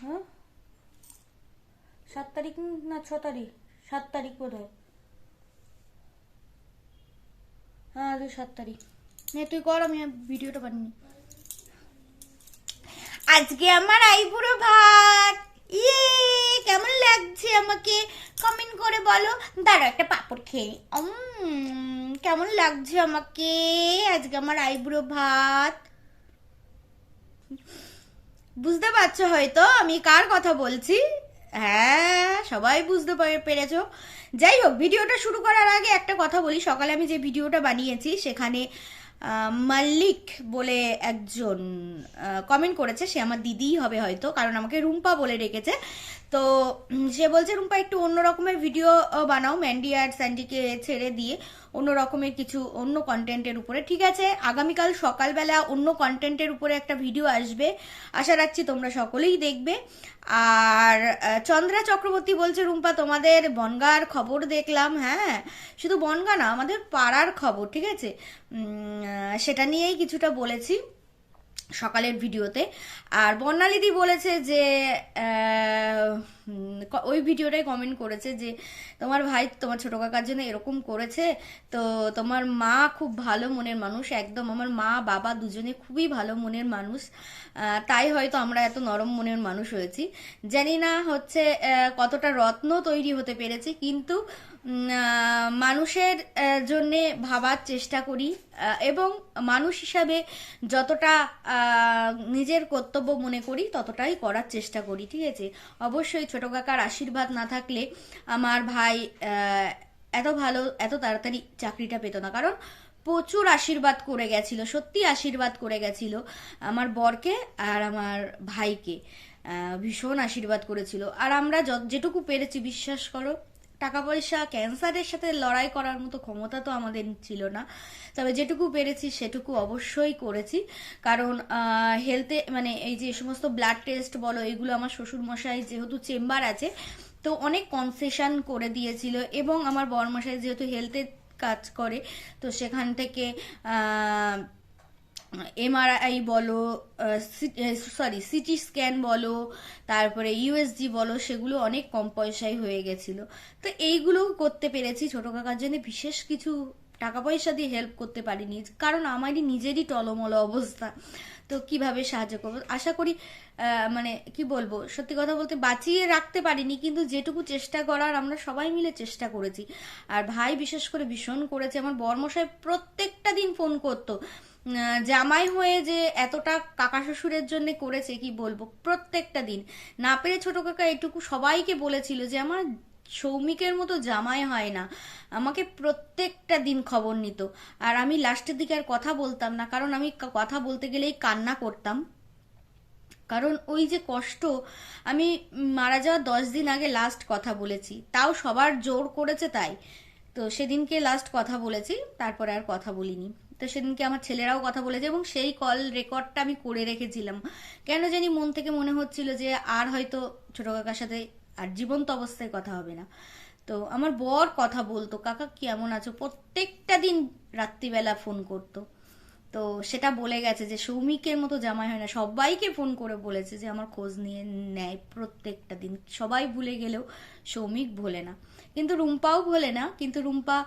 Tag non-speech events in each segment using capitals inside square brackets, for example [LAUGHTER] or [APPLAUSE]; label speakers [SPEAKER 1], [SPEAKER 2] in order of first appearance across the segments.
[SPEAKER 1] হ্যাঁ? সাত তারিখ না, ছ তারিখ। সাত তারিখ বোধ হয় হ্যাঁ আজ সাত তারিখ। নে, তুই কর, আমি ভিডিওটা বানিয়ে আজকে আমার আইবুড়ো ভাত। ইয়ে কেমন লাগছে আমাকে? কমেন্ট করে বলো। দাঁড়া একটা পাপড় খেয়ে কেমন লাগছে আমাকে? আজকে আমার আইবুড়ো ভাত। বুঝতে পারছ হয়তো আমি কার কথা বলছি? হ্যাঁ সবাই বুঝতে পেরেছ। যাই হোক, ভিডিওটা শুরু করার আগে একটা কথা বলি। সকালে আমি যে ভিডিওটা বানিয়েছি, সেখানে মাল্লিক বলে একজন কমেন্ট করেছে। সে আমার দিদিই হবে হয়তো, কারণ আমাকে রুম্পা বলে রেখেছে তো সে বলছে, রুম্পা, একটু অন্য রকমের ভিডিও বানাও। ম্যান্ডি আর স্যান্ডিকে ছেড়ে দিয়ে অন্য রকমের কিছু অন্য কন্টেন্টের উপরে। ঠিক আছে, আগামীকাল সকালবেলা অন্য কন্টেন্টের উপরে একটা ভিডিও আসবে। আশা রাখছি তোমরা সকলেই দেখবে। আর চন্দ্রা চক্রবর্তী বলছে, রুম্পা, তোমাদের বনগার খবর দেখলাম হ্যাঁ? শুধু বনগা না, আমাদের পাড়ার খবর, ঠিক আছে? সেটা নিয়েই কিছুটা বলেছি সকালের ভিডিওতে আর বর্ণালিদি বলেছে যে ওই ভিডিওটাই কমেন্ট করেছে যে, তোমার ভাই তোমার ছোট কাকার জন্য এরকম করেছে, তো তোমার মা খুব ভালো মনের মানুষ, একদম আমার মা, বাবা দুজনে খুবই ভালো মনের মানুষ তাই হয়তো আমরা এত নরম মনের মানুষ হয়েছি। জানি না হচ্ছে কতটা রত্ন তৈরি হতে পেরেছি, কিন্তু মানুষের জন্যে ভাবার চেষ্টা করি এবং মানুষ হিসাবে যতটা নিজের কর্তব্য মনে করি, ততটাই করার চেষ্টা করি, ঠিক আছে? অবশ্যই ছোট কাকার আশীর্বাদ না থাকলে আমার ভাই এত ভালো, এত তাড়াতাড়ি চাকরিটা পেত না। কারণ প্রচুর আশীর্বাদ করে গেছিল, সত্যি আশীর্বাদ করে গেছিল আমার বরকে আর আমার ভাইকে। ভীষণ আশীর্বাদ করেছিল। আর আমরা যেটুকু পেরেছি, বিশ্বাস করো টাকা পয়সা ক্যান্সারের সাথে লড়াই করার মতো ক্ষমতা তো আমাদের ছিল না। তবে যেটুকু পেরেছি সেটুকু অবশ্যই করেছি। কারণ হেলথে মানে এই যে সমস্ত ব্লাড টেস্ট বলো, এগুলো আমার শ্বশুর মশাই যেহেতু চেম্বার আছে, তো অনেক কনসেশন করে দিয়েছিল। এবং আমার বরমশাই যেহেতু হেলথে কাজ করে, তো সেখান থেকে এমআরআই বলো সরি সিটি স্ক্যান বলো, তারপরে ইউএসজি বলো, সেগুলো অনেক কম পয়সায় হয়ে গেছিল। তো এইগুলো করতে পেরেছি ছোট কাকার জন্য। বিশেষ কিছু টাকা পয়সা দিয়ে হেল্প করতে পারিনি, কারণ আমারই নিজেরই টলমল অবস্থা। তো কীভাবে সাহায্য করব? আশা করি মানে কি বলব, সত্যি কথা বলতে বাঁচিয়ে রাখতে পারিনি, কিন্তু যেটুকু চেষ্টা করার আমরা সবাই মিলে চেষ্টা করেছি। আর ভাই বিশেষ করে ভীষণ করেছে, আমার বর্মশাই প্রত্যেকটা দিন ফোন করতো জামাই হয়ে যে এতটা কাকা শ্বশুরের জন্য করেছে, কি বলব, প্রত্যেকটা দিন। না পেরে ছোট কাকা এটুকু সবাইকে বলেছিল যে, আমার সৌমিকের মতো জামাই হয় না। আমাকে প্রত্যেকটা দিন খবর নিত। আর আমি লাস্টের দিকে আর কথা বলতাম না, কারণ আমি কথা বলতে গেলেই কান্না করতাম। কারণ ওই যে কষ্ট, আমি মারা যাওয়ার দশ দিন আগে লাস্ট কথা বলেছি। তাও সবার জোর করেছে তাই। তো সেদিনকে লাস্ট কথা বলেছি, তারপরে আর কথা বলিনি। তো সেদিনকে আমার ছেলেরাও কথা বলেছে এবং সেই কল রেকর্ডটা আমি করে রেখেছিলাম। কেন জানি মন থেকে মনে হচ্ছিল যে আর হয়তো ছোট কাকার সাথে আর জীবন্ত অবস্থায় কথা হবে না। তো আমার বর কথা বলতো, কাকা, কেমন আছো? প্রত্যেকটা দিন রাত্রিবেলা ফোন করতো। তো সেটা বলে গেছে যে, সৌমিকের মতো জামাই হয় না। সবাইকে ফোন করে বলেছে যে, আমার খোঁজ নিয়ে নেয় প্রত্যেকটা দিন। সবাই ভুলে গেলেও সৌমিক ভোলে না। কিন্তু রুম্পাও ভোলে না, কিন্তু রুম্পা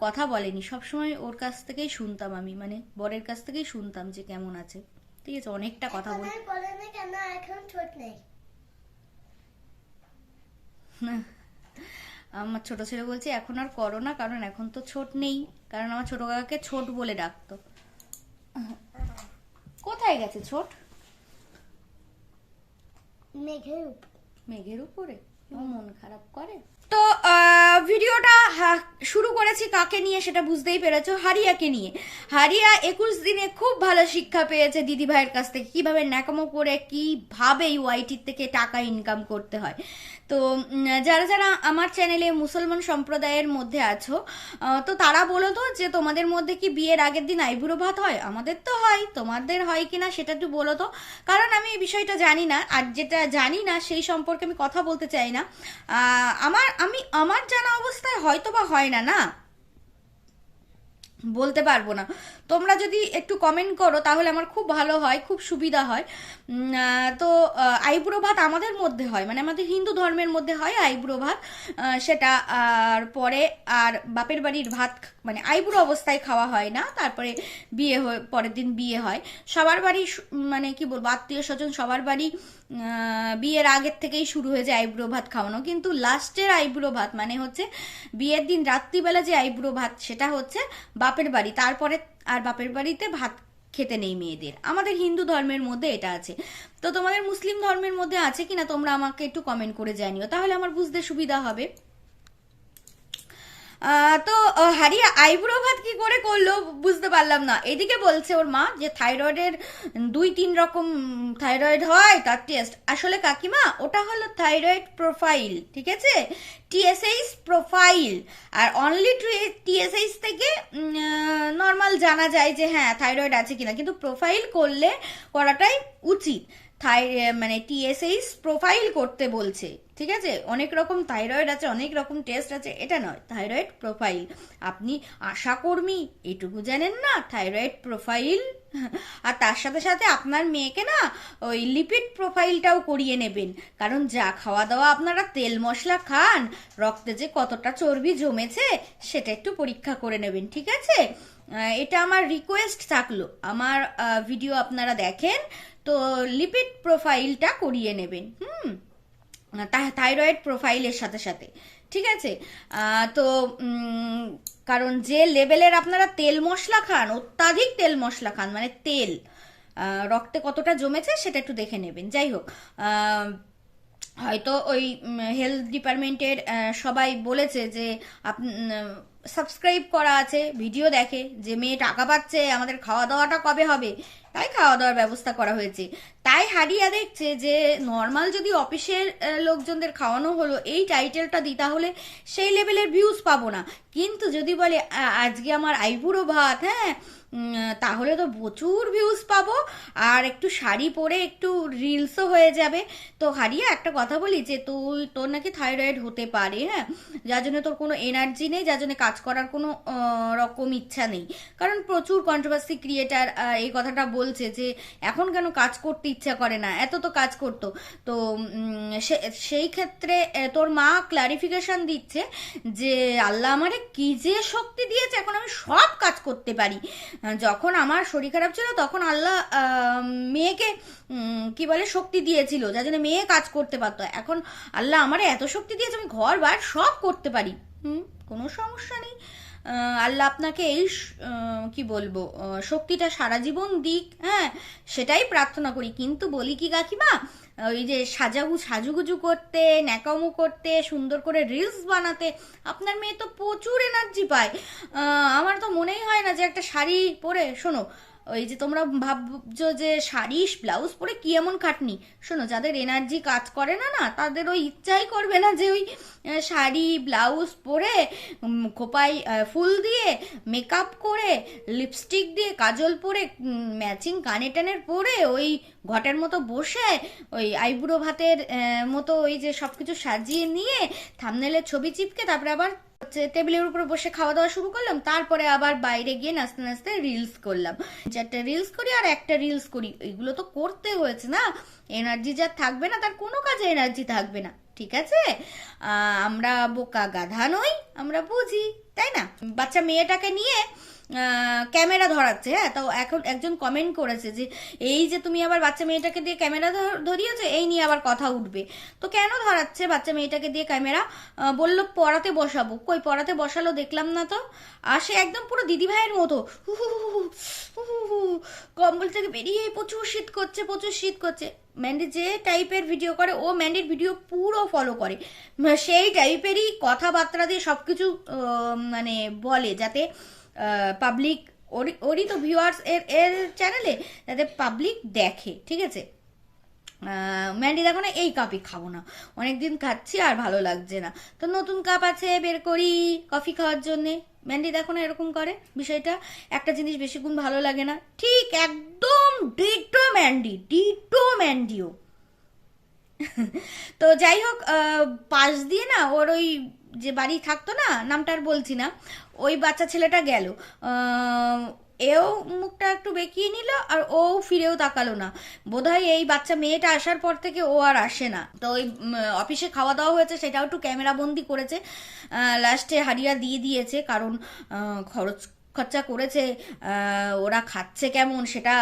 [SPEAKER 1] কথা বলেনি। সবসময় ওর কাছ থেকেই শুনতাম আমি মানে বরের কাছ থেকেই শুনতাম যে, কেমন আছে? ঠিক আছে, অনেকটা কথা বল
[SPEAKER 2] কেন এখন ছোট নেই। [LAUGHS]
[SPEAKER 1] আমার ছোট ছেলে বলছে এখন আর করো না কারণ এখন তো ছোট নেই। কারণ আমার ছোট কাকাকে ছোট বলে ডাকতো। কোথায় গেছে ছোট?
[SPEAKER 2] মেঘের উপর।
[SPEAKER 1] মেঘের উপরে? মন খারাপ করে। তো ভিডিওটা শুরু করেছি কাকে নিয়ে সেটা বুঝতেই পেরেছ হারিয়াকে নিয়ে। হারিয়া একুশ দিনে খুব ভালো শিক্ষা পেয়েছে দিদি ভাইয়ের কাছ থেকে কীভাবে ন্যাকামো করে কীভাবে ওয়াইটির থেকে টাকা ইনকাম করতে হয়। তো যারা যারা আমার চ্যানেলে মুসলমান সম্প্রদায়ের মধ্যে আছো তো তারা বলো তো যে তোমাদের মধ্যে কি বিয়ের আগের দিন আইবুড়ো ভাত হয়? আমাদের তো হয়। তোমাদের হয় কি না সেটা একটু বলো তো। কারণ আমি এই বিষয়টা জানি না। আর যেটা জানি না সেই সম্পর্কে আমি কথা বলতে চাই না। আমার, আমি, আমার জানা অবস্থায় হয়তো বা হয় না না? বলতে পারব না। তোমরা যদি একটু কমেন্ট করো তাহলে আমার খুব ভালো হয় খুব সুবিধা হয়। তো আহ, আইবুড়ো ভাত আমাদের মধ্যে হয় মানে আমাদের হিন্দু ধর্মের মধ্যে হয় আইবুড়ো ভাত সেটা আর পরে আর বাপের বাড়ির ভাত মানে আইবুড়ো অবস্থায় খাওয়া হয় না তারপরে বিয়ে হয়ে পরের দিন বিয়ে হয়। সবার বাড়ি মানে কি বলব আত্মীয় স্বজন সবার বাড়ি বিয়ের আগের থেকেই শুরু হয়ে যায় আইবুড়ো ভাত খাওয়ানো। কিন্তু লাস্টের আইবুড়ো ভাত মানে হচ্ছে বিয়ের দিন রাত্রিবেলা যে আইবুড়ো ভাত সেটা হচ্ছে বাপের বাড়ি, তারপরে আর বাপের বাড়িতে ভাত খেতে নেই মেয়েদের। আমাদের হিন্দু ধর্মের মধ্যে এটা আছে। তো তোমাদের মুসলিম ধর্মের মধ্যে আছে কিনা তোমরা আমাকে একটু কমেন্ট করে জানিও। তাহলে আমার বুঝতে সুবিধা হবে। তো হারিয়া আইব্রো ভাত কি করে করল বুঝতে পারলাম না। এদিকে বলছে ওর মা যে থাইরয়েডের দুই তিন রকম থাইরয়েড হয়, তার টেস্ট আসলে কাকিমা, ওটা হলো থাইরয়েড প্রোফাইল, ঠিক আছে? TSH profile. আর অনলি টিএসএইচ থেকে নর্মাল জানা যায় যে হ্যাঁ থাইরয়েড আছে কিনা। কিন্তু প্রোফাইল করলে করাটাই উচিত। থাই মানে টিএসএইচ প্রোফাইল করতে বলছে। ঠিক আছে? অনেক রকম থাইরয়েড আছে, অনেক রকম টেস্ট আছে, এটা নয়। থাইরয়েড প্রোফাইল আপনি আশাকর্মী, এটুকু জানেন না থাইরয়েড প্রোফাইল আর তার সাথে সাথে আপনার মেয়েকে না, ওই লিপিড প্রোফাইলটাও করিয়ে নেবেন। কারণ যা খাওয়া দাওয়া আপনারা তেল মশলা খান, রক্তে যে কতটা চর্বি জমেছে, সেটা একটু পরীক্ষা করে নেবেন, ঠিক আছে? এটা আমার রিকোয়েস্ট থাকল। আমার ভিডিও আপনারা দেখেন, তো লিপিড প্রোফাইলটা করিয়ে নেবেন, হুম? থাইরয়েড প্রোফাইলের সাথে সাথে, ঠিক আছে? তো কারণ যে লেভেলের আপনারা তেল মশলা খান, অত্যাধিক তেল মশলা খান মানে তেল রক্তে কতটা জমেছে সেটা একটু দেখে নেবেন। যাই হোক হয়তো ওই হেলথ ডিপার্টমেন্টের সবাই বলেছে যে সাবস্ক্রাইব করা আছে ভিডিও দেখে, যে মেয়ে টাকা পাচ্ছে, আমাদের খাওয়া দাওয়াটা কবে হবে? তাই খাওয়া দাওয়ার ব্যবস্থা করা হয়েছে। তাই হারিয়া দেখছে যে নর্মাল যদি অফিসের লোকজনদের খাওয়ানো হলো, এই টাইটেলটা দিই, তাহলে সেই লেভেলের ভিউজ পাবো না। কিন্তু যদি বলে আজকে আমার আইবুড়ো ভাত হ্যাঁ তাহলে তো প্রচুর ভিউজ পাবো, আর একটু শাড়ি পরে একটু রিলসও হয়ে যাবে। তো হারিয়া একটা কথা বলি যে তুই তোর নাকি থাইরয়েড হতে পারে হ্যাঁ? যার জন্য তোর কোনো এনার্জি নেই, যার জন্য কাজ করার কোনো রকম ইচ্ছা নেই। কারণ প্রচুর কন্ট্রোভার্সি ক্রিয়েটার এই কথাটা বলছে যে, এখন কেন কাজ করতে ইচ্ছা করে না? এত তো কাজ করতো। তো সেই ক্ষেত্রে তোর মা ক্লারিফিকেশন দিচ্ছে যে, আল্লাহ আমারে কি যে শক্তি দিয়েছে, এখন আমি সব কাজ করতে পারি। যখন আমার শরীর খারাপ ছিল, তখন আল্লাহ মেয়েকে কি বলে, শক্তি দিয়েছিল, যার জন্য মেয়ে কাজ করতে পারতো। এখন আল্লাহ আমারে এত শক্তি দিয়েছে, আমি ঘর বার সব করতে পারি। হুম, কোনো সমস্যা নেই। আল্লাহ আপনাকে এই কি বলব শক্তিটা সারা জীবন দিক হ্যাঁ সেটাই প্রার্থনা করি। কিন্তু বলি কি কাকিমা, ওই যে সাজাগু, সাজুগুজু করতে, ন্যাকামু করতে, সুন্দর করে রিলস বানাতে, আপনার মেয়ে তো প্রচুর এনার্জি পায়। আমার তো মনেই হয় না যে একটা শাড়ি পরে, শোনো ওই যে তোমরা ভাবছ যে শাড়ি ব্লাউজ পরে কি এমন খাটনি? শোনো, যাদের এনার্জি কাজ করে না না, তাদের ওই ইচ্ছাই করবে না যে ওই শাড়ি, ব্লাউজ পরে খোপায় ফুল দিয়ে মেকআপ করে লিপস্টিক দিয়ে, কাজল পরে ম্যাচিং কানে টানের পরে, ওই ঘটের মতো বসে, ওই আইবুড়ো ভাতের মতো ওই যে সব কিছু সাজিয়ে নিয়ে থামনেলের ছবি চিপকে, তারপরে আবার টেবিলের উপর বসে খাওয়া দাওয়া শুরু করলাম, তারপরে আবার বাইরে গিয়ে নাচতে নাচতে রিলস করলাম। চারটা রিলস করি আর একটা রিলস করি। এগুলো তো করতে হয়েছে না। এনার্জি যার থাকবে না, তার কোনো কাজে এনার্জি থাকবে না। ঠিক আছে? আমরা বোকা গাধা নই, আমরা বুঝি, তাই না? বাচ্চা মেয়েটাকে নিয়ে ক্যামেরা ধরাচ্ছে হ্যাঁ? তো এখন একজন কমেন্ট করেছে যে, এই যে তুমি আবার বাচ্চা মেয়েটাকে দিয়ে ক্যামেরা ধর- ধরিয়েছো, এই নিয়ে আবার কথা উঠবে। তো কেন ধরাচ্ছে বাচ্চা মেয়েটাকে দিয়ে ক্যামেরা? বলল, পড়াতে বসাবো। কই, পড়াতে বসালো দেখলাম না তো। আর সে একদম পুরো দিদি ভাইয়ের মতো কম্বল থেকে বেরিয়ে প্রচুর শীত করছে, প্রচুর শীত করছে। ম্যান্ডি যে টাইপের ভিডিও করে, ও ম্যান্ডির ভিডিও পুরো ফলো করে। সেই টাইপেরই কথাবার্তা দিয়ে সব কিছু মানে বলে, যাতে পাবলিক ওরই তো ভিউয়ার্স এর এর চ্যানেলে যাতে পাবলিক দেখে, ঠিক আছে? ম্যান্ডি দেখো না, এই কাপই খাব না। অনেকদিন খাচ্ছি আর ভালো লাগছে না। তো নতুন কাপ আছে, বের করি কফি খাওয়ার জন্যে। ম্যান্ডি দেখো না এরকম করে বিষয়টা। একটা জিনিস বেশিক্ষণ ভালো লাগে না। ঠিক একদম ডিটো ম্যান্ডি ডিটো ম্যান্ডিও তো যাই হোক পাশ দিয়ে না ওর ওই যে বাড়ি থাকতো না, নামটা আর বলছি না, ওই বাচ্চা ছেলেটা গেল। এও মুখটা একটু বেঁকিয়ে নিল আর ও ফিরেও তাকালো না। বোধহয় এই বাচ্চা মেয়েটা আসার পর থেকে ও আর আসে না। তো ওই অফিসে খাওয়া দাওয়া হয়েছে, সেটাও একটু ক্যামেরাবন্দি করেছে। লাস্টে হারিয়া দিয়ে দিয়েছে, কারণ খরচ খরচা করেছে ওরা খাচ্ছে কেমন সেটা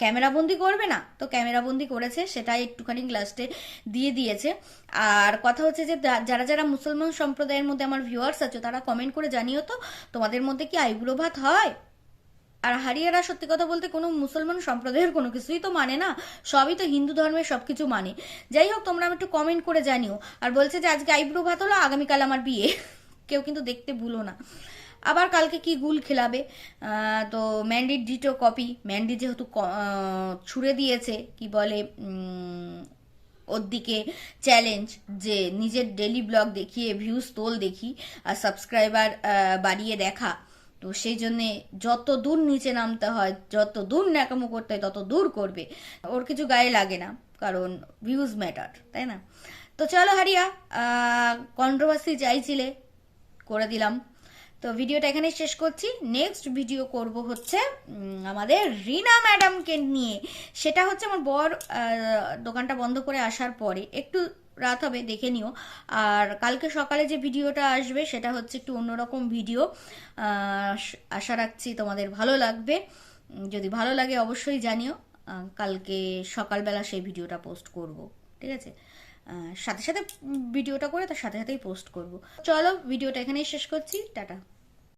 [SPEAKER 1] ক্যামেরা বন্দি করবে না। তো ক্যামেরা বন্দি করেছে সেটা একটুখানি লাস্টে দিয়ে দিয়েছে। আর কথা হচ্ছে যে যারা যারা মুসলমান সম্প্রদায়ের মধ্যে আমার ভিউয়ার্স আছে, তারা কমেন্ট করে জানিও তো, তোমাদের মধ্যে কি আইবুড়ো ভাত হয়? আর হারিয়ারা সত্যি কথা বলতে কোনো মুসলমান সম্প্রদায়ের কোনো কিছুই তো মানে না, সবই তো হিন্দু ধর্মের সব কিছু মানে। যাই হোক, তোমরা আমি একটু কমেন্ট করে জানিও। আর বলছে যে, আজকে আইব্রো ভাত হলো, আগামীকাল আমার বিয়ে। কেউ কিন্তু দেখতে ভুলো না। আবার কালকে কি গুল খেলাবে? তো ম্যান্ডির ডিটো কপি ম্যান্ডি যেহেতু ছুড়ে দিয়েছে, কি বলে ওর দিকে চ্যালেঞ্জ যে নিজের ডেলি ব্লগ দেখিয়ে ভিউজ তোল দেখি আর সাবস্ক্রাইবার বাড়িয়ে দেখা। তো সেই জন্যে যত দূর নিচে নামতে হয়, যত দূর ন্যাকামো করতে হয়, তত দূর করবে। ওর কিছু গায়ে লাগে না, কারণ ভিউজ ম্যাটার তাই না? তো চলো হারিয়া কন্ট্রোভার্সি চাইছিলে, করে দিলাম। তো ভিডিওটা এখানে শেষ করছি। নেক্সট ভিডিও করব হচ্ছে আমাদের রিনা ম্যাডামকে নিয়ে। সেটা হচ্ছে আমার বর দোকানটা বন্ধ করে আসার পরে। একটু রাত হবে, দেখে নিও। আর কালকে সকালে যে ভিডিওটা আসবে, সেটা হচ্ছে একটু অন্যরকম ভিডিও। আশা রাখছি তোমাদের ভালো লাগবে। যদি ভালো লাগে অবশ্যই জানিও। কালকে সকালবেলা সেই ভিডিওটা পোস্ট করব। ঠিক আছে? সাথে সাথে ভিডিওটা করে তার সাথে সাথেই পোস্ট করব। চলো, ভিডিওটা এখানেই শেষ করছি। টাটা।